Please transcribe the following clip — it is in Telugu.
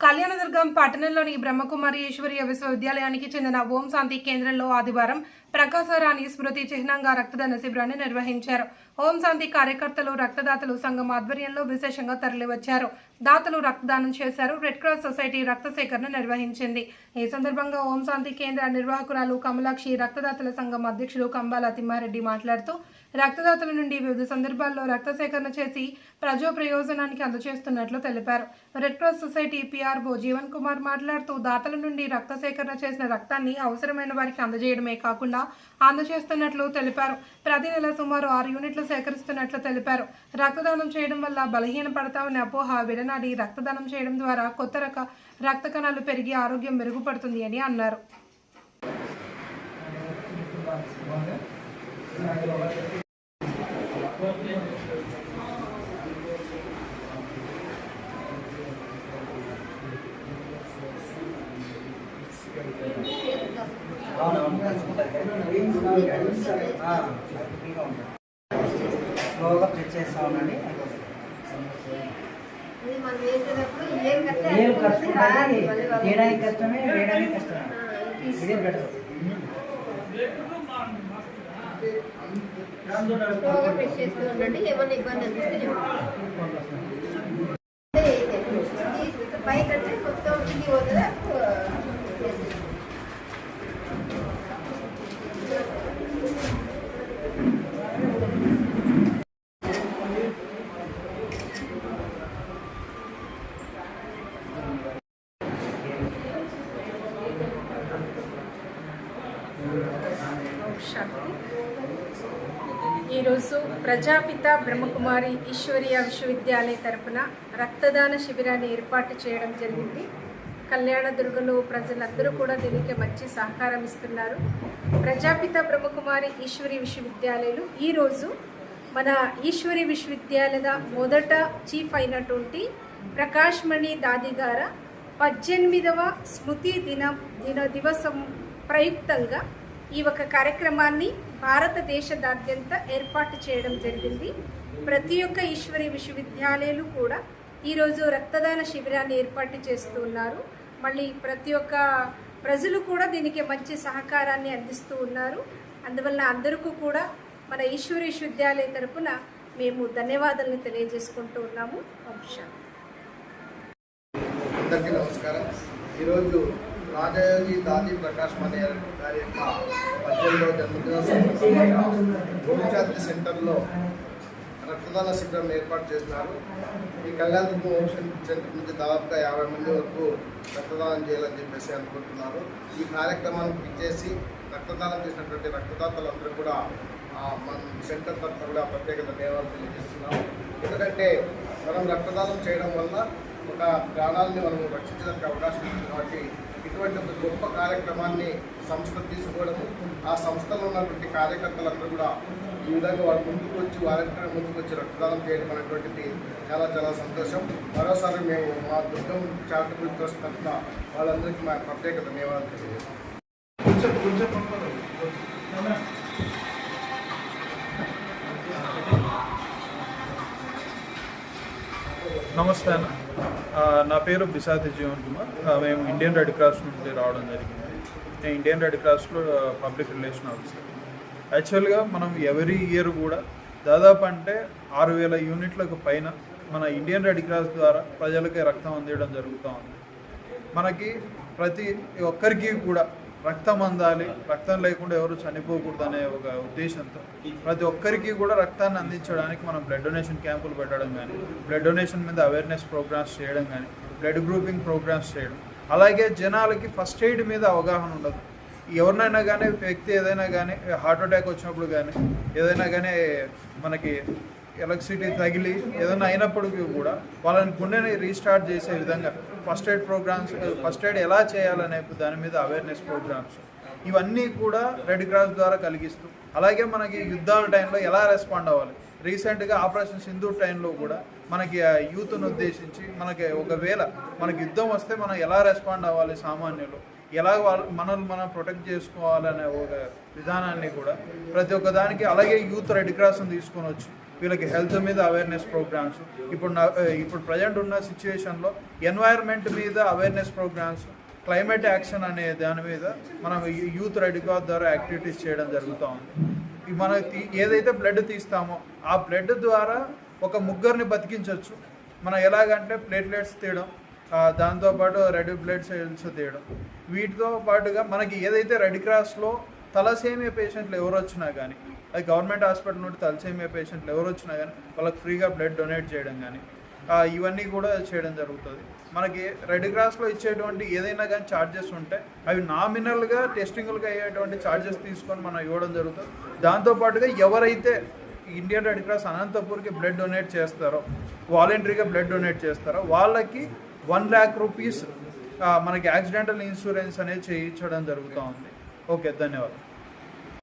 కళ్యాణదుర్గం పట్టణంలోని బ్రహ్మకుమారి ఈశ్వరీయ విశ్వవిద్యాలయానికి చెందిన ఓం శాంతి కేంద్రంలో ఆదివారం ప్రకాశరాణి స్మృతి చిహ్నంగా రక్తదాన శిబిరాన్ని నిర్వహించారు. శాంతి కార్యకర్తలు రక్తదాతలు సంఘం ఆధ్వర్యంలో విశేషంగా తరలివచ్చారు. దాతలు రక్తదానం చేశారు. రెడ్ క్రాస్ సొసైటీ రక్త సేకరణ నిర్వహించింది. ఈ సందర్భంగా ఓం శాంతి కేంద్ర నిర్వాహకురాలు కమలాక్షి రక్తదాతల సంఘం అధ్యక్షులు కంబాల తిమ్మారెడ్డి మాట్లాడుతూ రక్తదాతల నుండి వివిధ సందర్భాల్లో రక్త సేకరణ చేసి ప్రజా ప్రయోజనానికి అందజేస్తున్నట్లు తెలిపారు red cross society PRO Jeevan Kumar మాట్లాడుతూ దాతల నుండి రక్త సేకరణ చేసిన రక్తాన్ని అవసరమైన వారికి అందజేయడమే కాకుండా అందజేస్తున్నట్లు తెలిపారు. ప్రతి నెల సుమారు ఆరు యూనిట్లు సేకరిస్తున్నట్లు తెలిపారు రక్తదానం చేయడం వల్ల బలహీన పడతామని అపోహ విడనాడి రక్తదానం చేయడం ద్వారా కొత్త రక రక్త కణాలు పెరిగి ఆరోగ్యం మెరుగుపడుతుంది అని అన్నారు స్లోగా ప్రెస్ చేస్తా ఉండండి ఇది ఏం వాళ్ళు- తీయడానికి కష్టమే వేయడానికి కష్టమే. ఇది ఇదే బెటర్ ఏమన్నా ఇబ్బంది అనిపిస్తే ఇది. ఇది పైకి అంటే మొత్తం కింది పోతుంది ఈరోజు ప్రజాపిత బ్రహ్మకుమారి ఈశ్వరీయ విశ్వవిద్యాలయ తరపున రక్తదాన శిబిరాన్ని ఏర్పాటు చేయడం జరిగింది. కళ్యాణదుర్గలో ప్రజలందరూ కూడా దీనికి మంచి సహకారం ఇస్తున్నారు. ప్రజాపిత బ్రహ్మకుమారి ఈశ్వరి విశ్వవిద్యాలయాలు ఈరోజు మన ఈశ్వరి విశ్వవిద్యాలయ మొదట చీఫ్ అయినటువంటి ప్రకాష్ మణి దాది పద్దెనిమిదవ స్మృతి దిన దిన దివసం ప్రయుక్తంగా ఈ ఒక కార్యక్రమాన్ని భారతదేశదాద్యంత ఏర్పాటు చేయడం జరిగింది. ప్రతి ఒక్క ఈశ్వరి విశ్వవిద్యాలయాలు కూడా ఈరోజు రక్తదాన శిబిరాన్ని ఏర్పాటు చేస్తూ ఉన్నారు మళ్ళీ ప్రతి ఒక్క ప్రజలు కూడా దీనికి మంచి సహకారాన్ని అందిస్తూ ఉన్నారు. అందువల్ల అందరికీ కూడా మన ఈశ్వరి విశ్వవిద్యాలయ తరపున మేము ధన్యవాదాలను తెలియజేసుకుంటూ ఉన్నాము. వంశా. అందరికీ నమస్కారం. ఈరోజు రాజయోగి దాది ప్రకాష్ మనే గారి యొక్క పద్దెనిమిదవ జన్మదిన సందర్భంగా గోపిచాత్రి సెంటర్లో రక్తదాన శిబిరం ఏర్పాటు చేస్తున్నారు ఈ కళ్యాణదుర్గం సెంటర్ నుంచి దాదాపుగా యాభై మంది వరకు రక్తదానం చేయాలని చెప్పేసి అనుకుంటున్నారు. ఈ కార్యక్రమానికి ఇచ్చేసి రక్తదానం చేసినటువంటి రక్తదాతలందరూ కూడా మన సెంటర్ తరఫున కూడా ప్రత్యేక ధన్యవాదాలు తెలియజేస్తున్నాం. ఎందుకంటే మనం రక్తదానం చేయడం వల్ల ఒక ప్రాణాలని మనం రక్షించడానికి అవకాశం ఉంది కాబట్టి ఇటువంటి ఒక గొప్ప కార్యక్రమాన్ని సంస్థ తీసుకోవడము ఆ సంస్థలో ఉన్నటువంటి కార్యకర్తలందరూ కూడా ఈ విధంగా వాళ్ళు ముందుకు వచ్చి వాలంటీర్ ముందుకు వచ్చి రక్తదానం చేయడం అనేటువంటిది చాలా చాలా సంతోషం. మరోసారి మేము మా దుర్గం చారిటబుల్ ట్రస్ట్ తరఫున వాళ్ళందరికీ మా ప్రత్యేక ధన్యవాదాలు తెలియజేస్తాం. కొంచెం కొంచెం నమస్తే అన్న. నా పేరు బిసాతి జీవన్ కుమార్. మేము ఇండియన్ రెడ్ క్రాస్ నుండి రావడం జరిగింది. నేను ఇండియన్ రెడ్ క్రాస్లో పబ్లిక్ రిలేషన్ ఆఫీసర్. యాక్చువల్గా మనం ఎవరీ ఇయర్ కూడా దాదాపు అంటే ఆరు వేల యూనిట్లకు పైన మన ఇండియన్ రెడ్ క్రాస్ ద్వారా ప్రజలకి రక్తం అందించడం జరుగుతూ ఉంది. మనకి ప్రతి ఒక్కరికి కూడా రక్తం అందాలి రక్తం లేకుండా ఎవరు చనిపోకూడదు అనే ఒక ఉద్దేశంతో ప్రతి ఒక్కరికి కూడా రక్తాన్ని అందించడానికి మనం బ్లడ్ డొనేషన్ క్యాంపులు పెట్టడం కానీ బ్లడ్ డొనేషన్ మీద అవేర్నెస్ ప్రోగ్రామ్స్ చేయడం కానీ బ్లడ్ గ్రూపింగ్ ప్రోగ్రామ్స్ చేయడం. అలాగే జనాలకి ఫస్ట్ ఎయిడ్ మీద అవగాహన ఉండదు. ఎవరినైనా కానీ వ్యక్తి ఏదైనా కానీ హార్ట్ అటాక్ వచ్చినప్పుడు కానీ ఏదైనా కానీ మనకి ఎలక్ట్రిసిటీ తగిలి ఏదైనా అయినప్పటికీ కూడా వాళ్ళని గుండెని రీస్టార్ట్ చేసే విధంగా first aid programs first aid ఎలా చేయాలనే దాని మీద అవేర్నెస్ ప్రోగ్రామ్స్ ఇవన్నీ కూడా రెడ్ క్రాస్ ద్వారా కలిగిస్తూ అలాగే మనకి యుద్ధాల టైంలో ఎలా రెస్పాండ్ అవ్వాలి? రీసెంట్గా ఆపరేషన్ సింధు టైంలో కూడా మనకి యూత్ను ఉద్దేశించి మనకి ఒకవేళ మనకి యుద్ధం వస్తే మనం ఎలా రెస్పాండ్ అవ్వాలి సామాన్యులు? ఎలా వాళ్ళు మనల్ని మనం ప్రొటెక్ట్ చేసుకోవాలనే ఒక విధానాన్ని కూడా ప్రతి ఒక్కదానికి అలాగే యూత్ రెడ్ క్రాస్ని తీసుకొని వచ్చి వీళ్ళకి హెల్త్ మీద అవేర్నెస్ ప్రోగ్రామ్స్. ఇప్పుడు ఇప్పుడు ప్రజెంట్ ఉన్న సిచ్యువేషన్లో ఎన్వైర్న్మెంట్ మీద అవేర్నెస్ ప్రోగ్రామ్స్ క్లైమేట్ యాక్షన్ అనే దాని మీద మనం యూత్ రెడ్ క్రాస్ ద్వారా యాక్టివిటీస్ చేయడం జరుగుతూ ఉంది. మన ఏదైతే బ్లడ్ తీస్తామో ఆ బ్లడ్ ద్వారా ఒక ముగ్గురిని బతికించవచ్చు మనం ఎలాగంటే ప్లేట్లెట్స్ తీయడం దాంతోపాటు రెడ్ బ్లడ్ సెల్స్ తీయడం. వీటితో పాటుగా మనకి ఏదైతే రెడ్ క్రాస్లో తలసేమియా పేషెంట్లు ఎవరు వచ్చినా కానీ అది గవర్నమెంట్ హాస్పిటల్ నుండి తలసేమియా పేషెంట్లు ఎవరు వచ్చినా కానీ వాళ్ళకి ఫ్రీగా బ్లడ్ డొనేట్ చేయడం కానీ ఇవన్నీ కూడా చేయడం జరుగుతుంది. మనకి రెడ్ క్రాస్లో ఇచ్చేటువంటి ఏదైనా కానీ ఛార్జెస్ ఉంటే అవి నామినల్గా టెస్టింగ్లుగా అయ్యేటువంటి ఛార్జెస్ తీసుకొని మనం ఇవ్వడం జరుగుతుంది. దాంతోపాటుగా ఎవరైతే ఇండియన్ రెడ్ క్రాస్ అనంతపూర్కి బ్లడ్ డొనేట్ చేస్తారో వాలంటరీగా బ్లడ్ డొనేట్ చేస్తారో వాళ్ళకి వన్ ల్యాక్ రూపీస్ మనకి యాక్సిడెంటల్ ఇన్సూరెన్స్ అనేది చేయించడం జరుగుతూ ఉంది ఓకే ధన్యవాదాలు